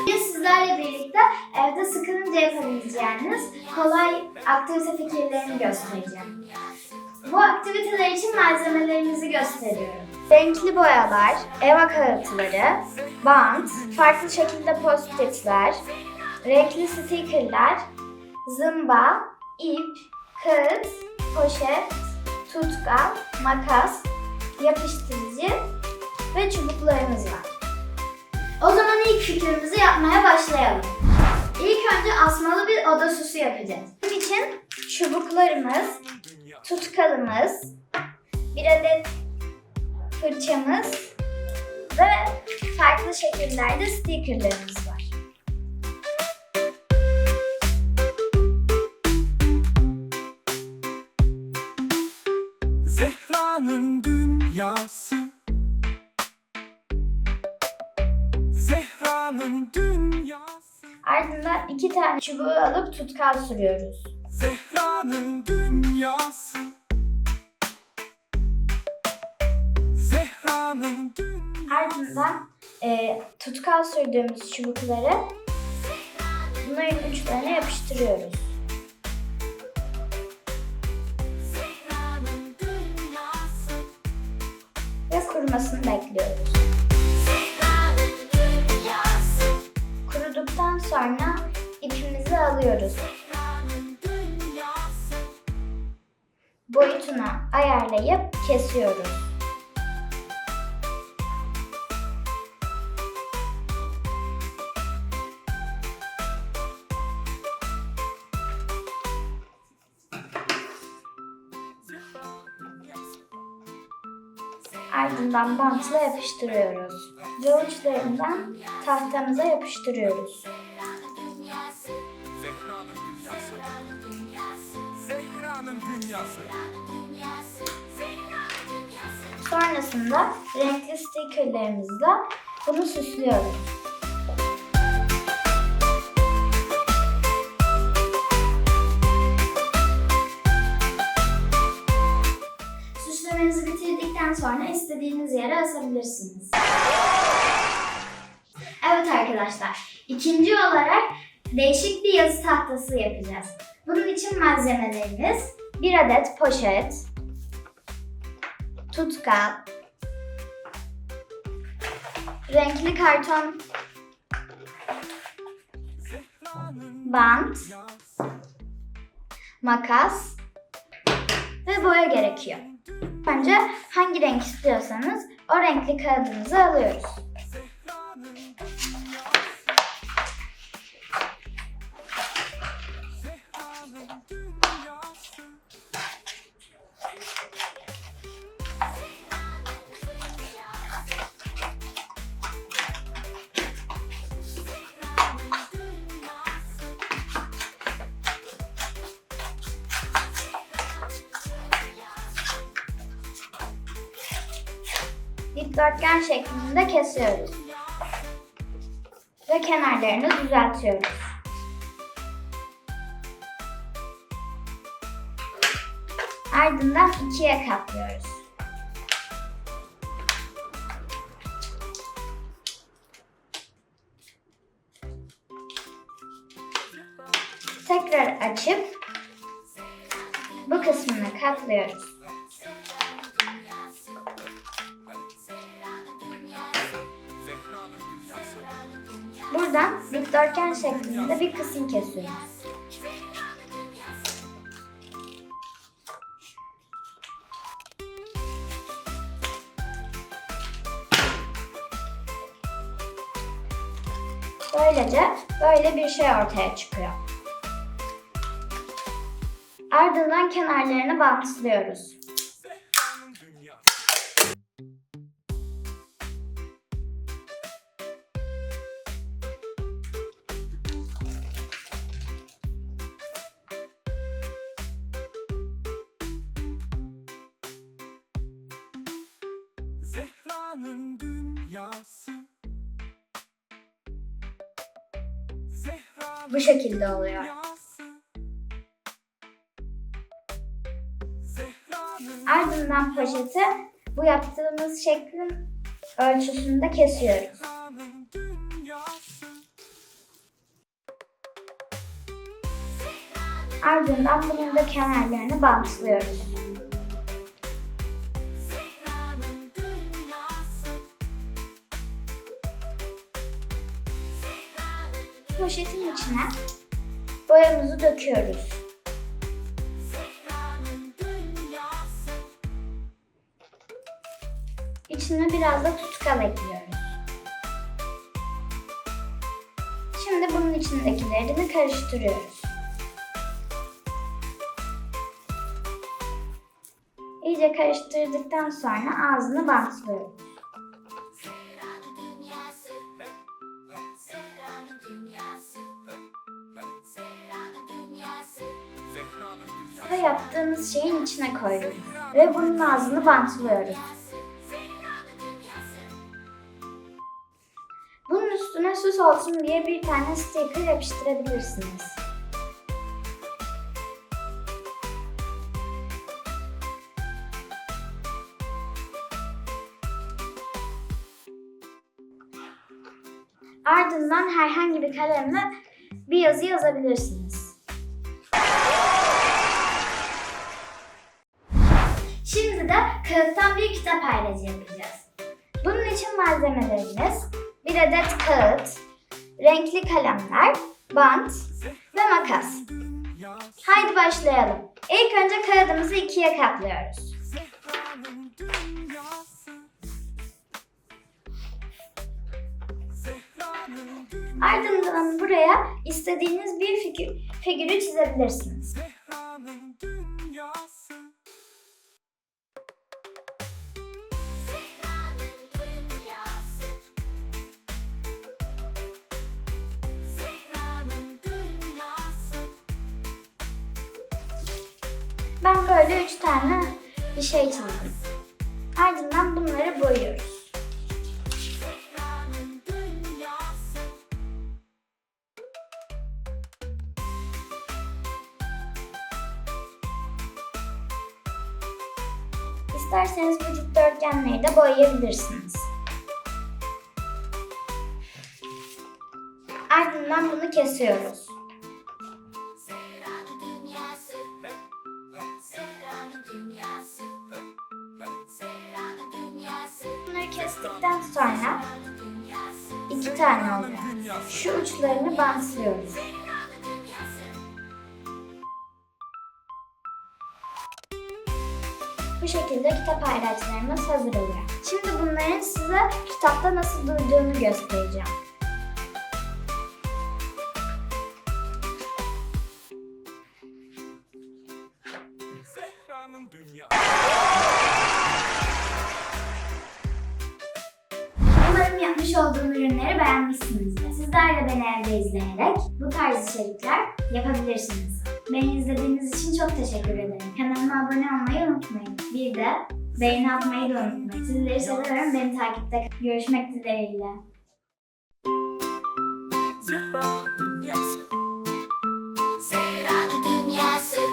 Bugün sizlerle birlikte evde sıkılınca yapabileceğiniz kolay aktivite fikirlerini göstereceğim. Bu aktiviteler için malzemelerimizi gösteriyorum. Renkli boyalar, eva kağıtları, bant, farklı şekilde post-itler, renkli stickerler, zımba, ip, kağıt, poşet, tutkal, makas, yapıştırıcı ve çubuklarımız var. O zaman ilk fikrimizi yapmaya başlayalım. İlk önce asmalı bir oda süsü yapacağız. Bunun için çubuklarımız, tutkalımız, bir adet fırçamız ve farklı şekillerde stickerlarımız Zehra'nın dünyası. Ardından iki tane çubuğu alıp tutkal sürüyoruz. Zehra'nın dünyası. Zehra'nın dünyası. Ardından e, tutkal sürdüğümüz çubukları bunların uçlarına yapıştırıyoruz. Ve kurumasını bekliyoruz. İpimizi alıyoruz. Boyutuna ayarlayıp kesiyoruz. Ardından bantla yapıştırıyoruz. Ve uçlarından tahtamıza yapıştırıyoruz. Dünyası. Sonrasında renkli stickerlerimizle bunu süslüyoruz. Süslemenizi bitirdikten sonra istediğiniz yere asabilirsiniz. Evet arkadaşlar, ikinci olarak değişik bir yazı tahtası yapacağız. Bunun için malzemelerimiz bir adet poşet, tutkal, renkli karton bant, makas ve boya gerekiyor. Önce hangi renk istiyorsanız o renkli kağıdınızı alıyoruz. Dikdörtgen şeklinde kesiyoruz. Ve kenarlarını düzeltiyoruz. Ardından ikiye katlıyoruz. Tekrar açıp bu kısmını katlıyoruz. Buradan dikdörtgen şeklinde bir kısım kesiyoruz. Böylece böyle bir şey ortaya çıkıyor. Ardından kenarlarını bantlıyoruz. Zehra'nın dünyası. Zehra'nın Bu şekilde oluyor. Ardından poşeti Bu yaptığımız şeklin ölçüsünde kesiyoruz. Ardından bunun da kenarlarını bantlıyoruz. Poşetin içine boyamızı döküyoruz. İçine biraz da tutkal ekliyoruz. Şimdi bunun içindekilerini karıştırıyoruz. İyice karıştırdıktan sonra ağzını bantlıyoruz. Yaptığımız şeyin içine koyuyoruz. Ve bunun ağzını bantlıyoruz. Bunun üstüne süs olsun diye bir tane sticker yapıştırabilirsiniz. Ardından herhangi bir kalemle bir yazı yazabilirsiniz. Kağıttan bir kitap ayracı yapacağız. Bunun için malzemelerimiz bir adet kağıt, renkli kalemler, bant ve makas. Haydi başlayalım. İlk önce kağıdımızı ikiye katlıyoruz. Ardından buraya istediğiniz bir figür, figürü çizebilirsiniz. Böyle üç tane bir şey çizdim. Ardından bunları boyuyoruz. İsterseniz bu dikdörtgenleri de boyayabilirsiniz. Ardından bunu kesiyoruz. Kestikten sonra iki tane oluyor. Şu uçlarını bantlıyoruz. Bu şekilde kitap ayraçlarımız hazır oluyor. Şimdi bunların size kitapta nasıl durduğunu göstereceğim. Zehra'nın yapmış olduğum ürünleri beğenmişsinizdir. Sizler de beni evde izleyerek bu tarz içerikler yapabilirsiniz. Beni izlediğiniz için çok teşekkür ederim. Kanalıma abone olmayı unutmayın. Bir de beğeni atmayı da unutmayın. Sizleri seviyorum. Beni takipte görüşmek dileğiyle. Dünyası